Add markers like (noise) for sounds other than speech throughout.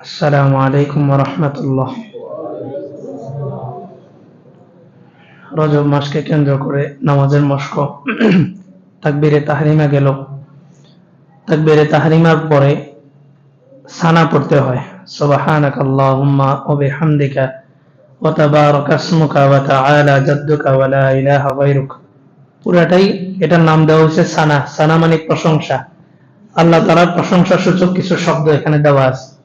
আসসালামু আলাইকুম রহমতুল্লাহ। রজব মাসকে কেন্দ্র করে নামাজের মস্ক (clears throat) তাকবিরে তাহরিমা গেল। তাকবিরে তাহরিমার পরে সানা পড়তে হয়। সুবহানাক আল্লাহুম্মা ওয়া বিহামদিকা ওয়া তাবারাকা ইসমুকা ওয়া তাআলা জাদ্দুকা ওয়া লা ইলাহা গায়রুক। পুরাটাই এটার নাম দেওয়া হয়েছে সানা। সানা মানে প্রশংসা। আল্লাহ তাআলার প্রশংসা সূচক কিছু শব্দ এখানে দেওয়া আছে।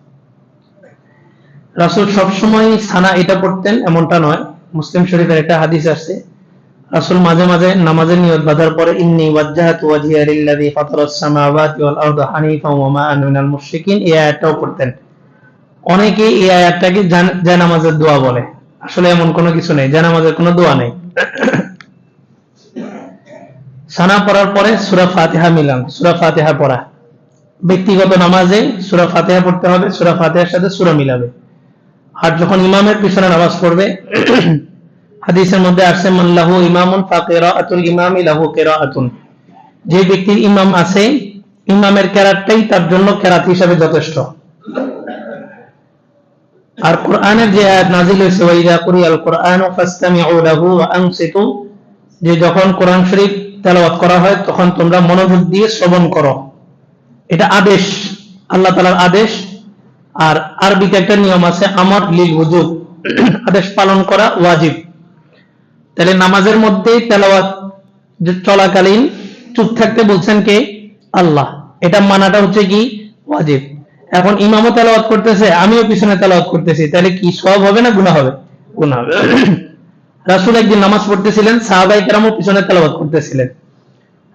রাসুল সবসময় সানা এটা পড়তেন, এমনটা নয়। মুসলিম শরীফের একটা হাদিস আছে, রাসুল মাঝে মাঝে নামাজের নিয়ত বাঁধার পরে, ইন্নি ওয়াজ্জাহাতু ওয়াজহিয়া লিল্লাযী ফাতারাস সামাওয়াতি ওয়াল আরদা হানিফাও ওয়া মা আনা মিনাল মুশরিকিন, এই আয়াতটাও পড়তেন। অনেকে এই আয়াতটাকে জান- জানামাজের দোয়া বলে। আসলে এমন কোনো কিছু নেই, জানামাজের কোনো দোয়া নেই। সানা পড়ার পরে সূরা ফাতিহা মিলান, সূরা ফাতিহা পড়া। ব্যক্তিগত নামাজে সূরা ফাতিহা পড়তে হবে, সূরা ফাতিহার সাথে সূরা মিলাবে। আর যখন ইমামের পিছনে নামাজ পড়বে, হাদিসের মধ্যে আসছে মাল্লাহু ইমামুন ফাকিরাআতুল ইমামি লাহু কিরাআতুন। যে ব্যক্তির ইমাম আছে, ইমামের কেরাতটাই তার জন্য কেরাত হিসাবে যথেষ্ট। আর কোরআনের যে আয়াত নাজিল হয়েছে ওয়াইদা কুরিয়াল কুরআনু ফাসতামিউ লাহু ওয়া আনসিতু, যে যখন কোরআন শরীফ তেলাওয়াত করা হয়, তখন তোমরা মনোযোগ দিয়ে শ্রবণ করো। এটা আদেশ, আল্লাহ তাআলার আদেশ। আর আরবিতে একটা নিয়ম আছে, আমর লিল ওযুব আদেশ পালন করা ওয়াজিব। তাহলে নামাজের মধ্যে তেলাওয়াত চলাকালীন চুপ থাকতে বলছেন কে? আল্লাহ। এটা মানাটা হচ্ছে কি? ওয়াজিব। এখন ইমামও তেলাওয়াত করতেছে, আমিও পিছনে তেলাওয়াত করতেছি। তাহলে কি সব হবে না গুনাহ হবে? গুনাহ হবে। রাসূল একদিন নামাজ পড়তেছিলেন সাহাবাই কেরামও পিছনে তেলাওয়াত করতেছিলেন।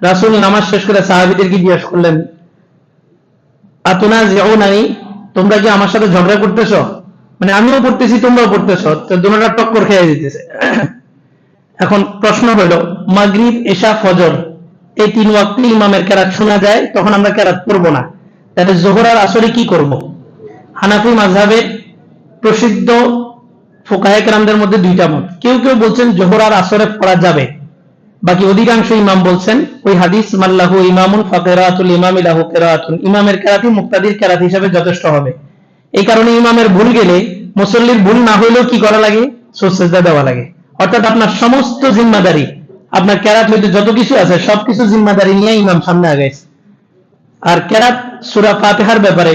রাসূল নামাজ শেষ করে সাহাবীদেরকে জিজ্ঞেস করলেন? আতুনা জিউনানি তোমরা কি আমার সাথে ঝগড়া করতেছো? মানে আমিও পড়তেছি, তোমরাও পড়তেছো। তো দুটোটা টক্কর খেয়ে দিতেছে। (clears throat) এখন প্রশ্ন হলো, মাগরিব, এশা, ফজর, এই তিন ওয়াক্তে ইমামের কেরাত শোনা যায়? তখন আমরা কেরাত পড়ব না। তাহলে জোহর আর আসরে কি করব? হানাফি মাযহাবের প্রসিদ্ধ ফোকাহে কেরামদের মধ্যে দুইটা মত। কেউ কেউ বলছেন জোহর আর আসরে পড়া যাবে। বাকি অধিকাংশ ইমাম বলছেন, ওই হাদিস মাল্লাহু ইমামুন ফাকিরাতুল ইমামি লাহু কিরাআতুন ইমামের কেরাতি মুক্তাদির কেরাত হিসাবে যথেষ্ট হবে। এই কারণে ইমামের ভুল গেলে মুসল্লির ভুল না হইলেও কি করা লাগে? সুসেজদা দেওয়া লাগে। অর্থাৎ আপনার সমস্ত জিম্মাদারি, আপনার কেরাত হইতে যত কিছু আছে সবকিছু জিম্মাদারি নিয়ে ইমাম সামনে আগাইছে। আর কেরাত সুরা ফাতেহার ব্যাপারে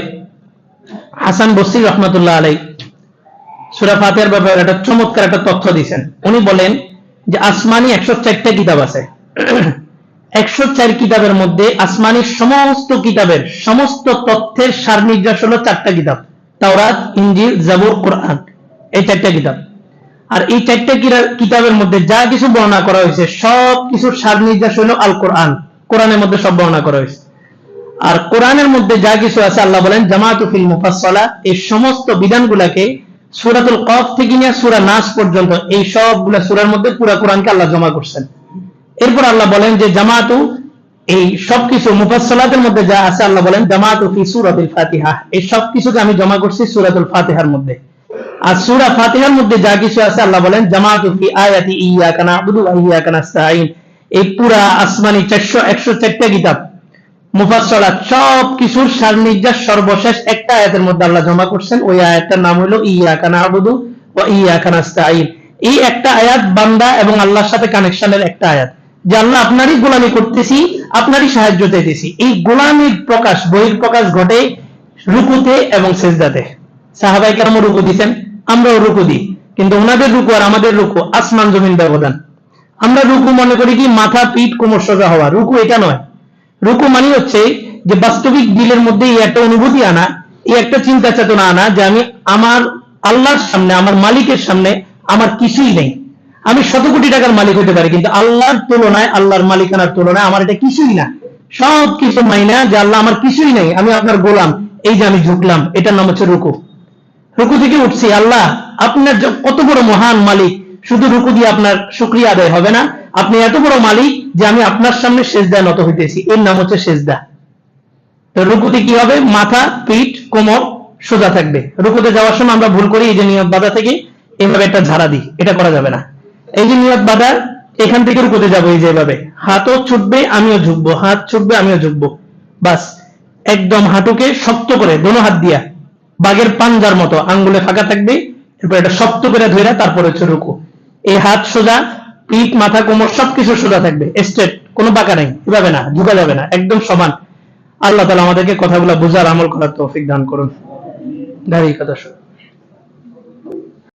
হাসান বসরি রহমাতুল্লাহ আলাই সুরা ফাতেহার ব্যাপারে একটা চমৎকার একটা তথ্য দিয়েছেন। উনি বলেন যে আসমানি একশো চারটা কিতাব আছে। একশো চার কিতাবের মধ্যে আসমানি সমস্ত কিতাবের সমস্ত তথ্যের সার নির্যাস হলো চারটা কিতাব। তাওরাত ইঞ্জিল জাবুর, কোরআন। এই চারটা কিতাব। আর এই চারটা কিতাবের মধ্যে যা কিছু বর্ণনা করা হয়েছে, সব কিছুর সার নির্যাস হলো আল কোরআন কোরআনের মধ্যে সব বর্ণনা করা হয়েছে। আর কোরআনের মধ্যে যা কিছু আছে, আল্লাহ বলেন জামাতু ফিল মুফাসসালা, এই সমস্ত বিধানগুলাকে সূরাতুল কফ থেকে নিয়ে সূরা নাস পর্যন্ত এই সবগুলা সূরার মধ্যে পুরা কোরআনকে আল্লাহ জমা করছেন। এরপর আল্লাহ বলেন যে, জামাতু, এই সবকিছু মুফাসসালাতের মধ্যে যা আছে আল্লাহ বলেন, জামাতু ফি সূরাতুল ফাতিহা। এই সবকিছুকে আমি জমা করছি সূরাতুল ফাতিহার মধ্যে। আর সূরা ফাতিহার মধ্যে যা কিছু আছে আল্লাহ বলেন, জামাতু ফি আয়াতি, ইয়াকা না'বুদু ওয়া ইয়াকা নাস্তাঈন। এই পুরা আসমানি 400 104টা কিতাব মুফাসসালাত সব কিছুর সার নির্যাস সর্বশেষ একটা আয়াতের মধ্যে আল্লাহ জমা করছেন। ওই আয়াতটার নাম হলো, ইয়াকা না'বুদু ওয়া ইয়াকা নাস্তাঈন এই একটা আয়াত বান্দা এবং আল্লাহর সাথে কানেকশনের একটা আয়াত। যে আল্লাহ, আপনারই গোলামি করতেছি, আপনারই সাহায্য চাইতেছি। এই গোলামির প্রকাশ, বহির প্রকাশ ঘটে রুকুতে এবং সেজদাতে। সাহাবাই কেরামও রুকু দিতেন, আমরাও রুকু দিই। কিন্তু ওনাদের রুকু আর আমাদের রুকু আসমান জমিন ব্যবধান। আমরা রুকু মনে করি কি মাথা পিঠ কোমর সোজা হওয়া। রুকু এটা নয়। রুকু মানে হচ্ছে যে বাস্তবিক দিলের মধ্যে এই একটা অনুভূতি আনা, এই একটা চিন্তা চেতনা আনা যে আমি আমার আল্লাহর সামনে, আমার মালিকের সামনে আমার কিছুই নেই। আমি শত কোটি টাকার মালিক হতে পারি, কিন্তু আল্লাহর তুলনায়, আল্লাহর মালিকানার তুলনায় আমার এটা কিছুই না। সব কিছু মাইনা যে আল্লাহ আমার কিছুই নেই, আমি আপনার গোলাম, এই যে আমি ঝুঁকলাম, এটার নাম হচ্ছে রুকু। রুকু থেকে উঠছি, আল্লাহ, আপনার কত বড় মহান মালিক, শুধু রুকু দিয়ে আপনার শুক্রিয়া আদায় হবে না, আপনি এত বড় মালিক যে আমি আপনার সামনে সেজদা নত হইতেছি। এর নাম হচ্ছে সেজদা। তো রুকুতে কি হবে? মাথা, পিঠ, কোমর সোজা থাকবে। রুকুতে যাওয়ার সময় আমরা ভুল করি, এই যে নিয়ত বাধা থেকে এইভাবে একটা ঝাড়া দিই। এটা করা যাবে না। এই যে নিয়ত বাধা, এখান থেকে রুকুতে যাব এই যে এভাবে। হাতও ছুটবে, আমিও ঝুঁকবো। হাত ছুটবে, আমিও ঝুঁকবো। বাস। একদম হাঁটুকে শক্ত করে দোনো হাত দিয়া, বাঘের পাঞ্জার মতো আঙ্গুলে ফাঁকা থাকবে, এরপর এটা শক্ত করে ধরে তারপরে হচ্ছে রুকু। এই হাত সোজা পিঠ মাথা, কোমর সবকিছু সোজা থাকবে। স্ট্রেট কোনো বাঁকা নেই, এভাবে না ঢুকা যাবে না, একদম সমান। আল্লাহ তালা আমাদেরকে কথাগুলো বোঝার আমল করার তৌফিক দান করুন। দাঁড়িয়ে কথা